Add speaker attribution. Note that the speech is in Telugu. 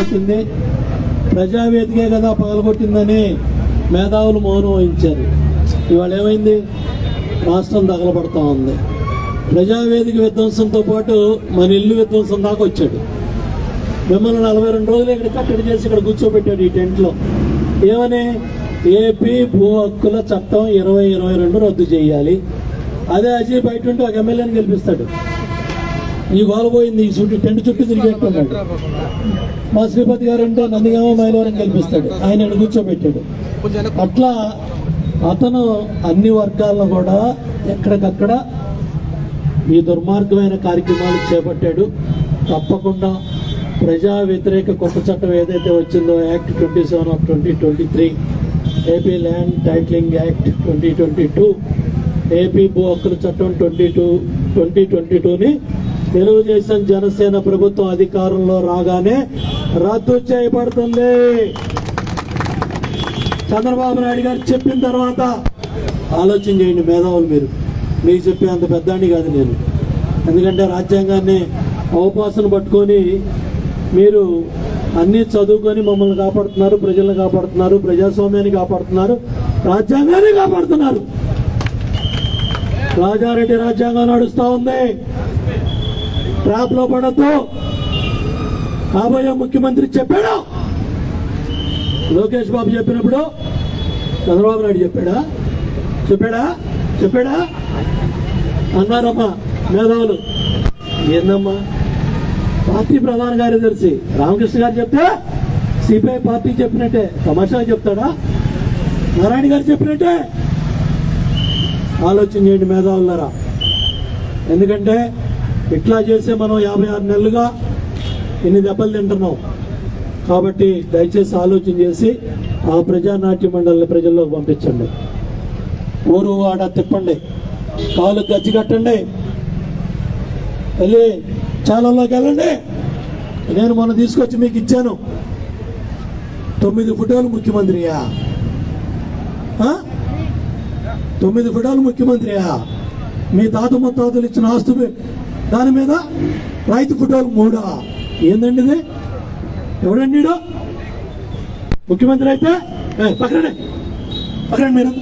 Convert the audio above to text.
Speaker 1: పగలగొట్టింది ప్రజావేదికే కదా పగలగొట్టిందని మేధావులు మౌనం వహించారు. ఇవాళ ఏమైంది? రాష్ట్రం తగలబడతా ఉంది. ప్రజావేదిక విధ్వంసంతో పాటు మన ఇల్లు విధ్వంసం దాకా వచ్చాడు. మిమ్మల్ని నలభై రెండు రోజులు ఇక్కడ కట్టడి చేసి ఇక్కడ కూర్చోబెట్టాడు ఈ టెంట్లో ఏమని? ఏపీ భూ హక్కుల చట్టం ఇరవై ఇరవై రెండు రద్దు చేయాలి. అదే అజయ్ బయట ఉంటే ఒక ఎమ్మెల్యేని గెలిపిస్తాడు. ఈ గోల పోయింది ఈ చుట్టూ టెంట్ చుట్టూ తిరిగేట్టున్నాడు మా శ్రీపతి గారు ఉంటే నందిగామ మైలవరం గెలిపిస్తాడు ఆయన కూర్చోబెట్టాడు. అట్లా అతను అన్ని వర్గాలను కూడా ఎక్కడికక్కడ ఈ దుర్మార్గమైన కార్యక్రమాలు చేపట్టాడు. తప్పకుండా ప్రజా వ్యతిరేక కొత్త చట్టం ఏదైతే వచ్చిందో act twenty seven of twenty twenty three AP land titling act twenty twenty two AP భూ హక్కుల చట్టం ట్వంటీ టూ ట్వంటీ ట్వంటీ టూని తెలుగుదేశం జనసేన ప్రభుత్వం అధికారంలో రాగానే రద్దు చేయబడుతుంది. చంద్రబాబు నాయుడు గారు చెప్పిన తర్వాత ఆలోచన చేయండి మేధావులు మీరు. మీకు చెప్పే అంత పెద్దాన్ని కాదు నేను. ఎందుకంటే రాజ్యాంగాన్ని అవకాశం పట్టుకొని మీరు అన్నీ చదువుకొని మమ్మల్ని కాపాడుతున్నారు ప్రజలను కాపాడుతున్నారు ప్రజాస్వామ్యాన్ని కాపాడుతున్నారు రాజ్యాంగాన్ని కాపాడుతున్నారు. రాజారెడ్డి రాజ్యాంగం నడుస్తూ ఉంది. ట్రాప్లో పడద్దు. కాబోయే ముఖ్యమంత్రి చెప్పాడు? లోకేష్ బాబు చెప్పినప్పుడు చంద్రబాబు నాయుడు చెప్పాడా? చెప్పాడా? చెప్పాడా? అన్నారమ్మా మేధావులు. ఏందమ్మా? పార్టీ ప్రధాన కార్యదర్శి రామకృష్ణ గారు చెప్తే సిపిఐ పార్టీ చెప్పినట్టే తమాషా చెప్తాడా? నారాయణ గారు చెప్పినట్టే. ఆలోచన చేయండి మేధావులారా. ఎందుకంటే ఇట్లా చేసే మనం యాభై ఆరు నెలలుగా ఇన్ని దెబ్బలు తింటున్నాం? కాబట్టి దయచేసి ఆలోచన చేసి ఆ ప్రజానాట్య మండలిని ప్రజల్లోకి పంపించండి. ఊరు ఆడ తిప్పండి. కాలు గచ్చి కట్టండి. వెళ్ళి చాలలోకి వెళ్ళండి. నేను మొన్న తీసుకొచ్చి మీకు ఇచ్చాను. తొమ్మిది ఫోటోలు ముఖ్యమంత్రియా? తొమ్మిది ఫోటోలు ముఖ్యమంత్రియా? మీ తాత ముత్తాతలు ఇచ్చిన ఆస్తు దాని మీద రైతు కుటుంబం మూడా. ఏందండి ఇది? ఎవడండి ముఖ్యమంత్రి అయితే? ఏ, పక్కనండి పక్కనండి మీరు.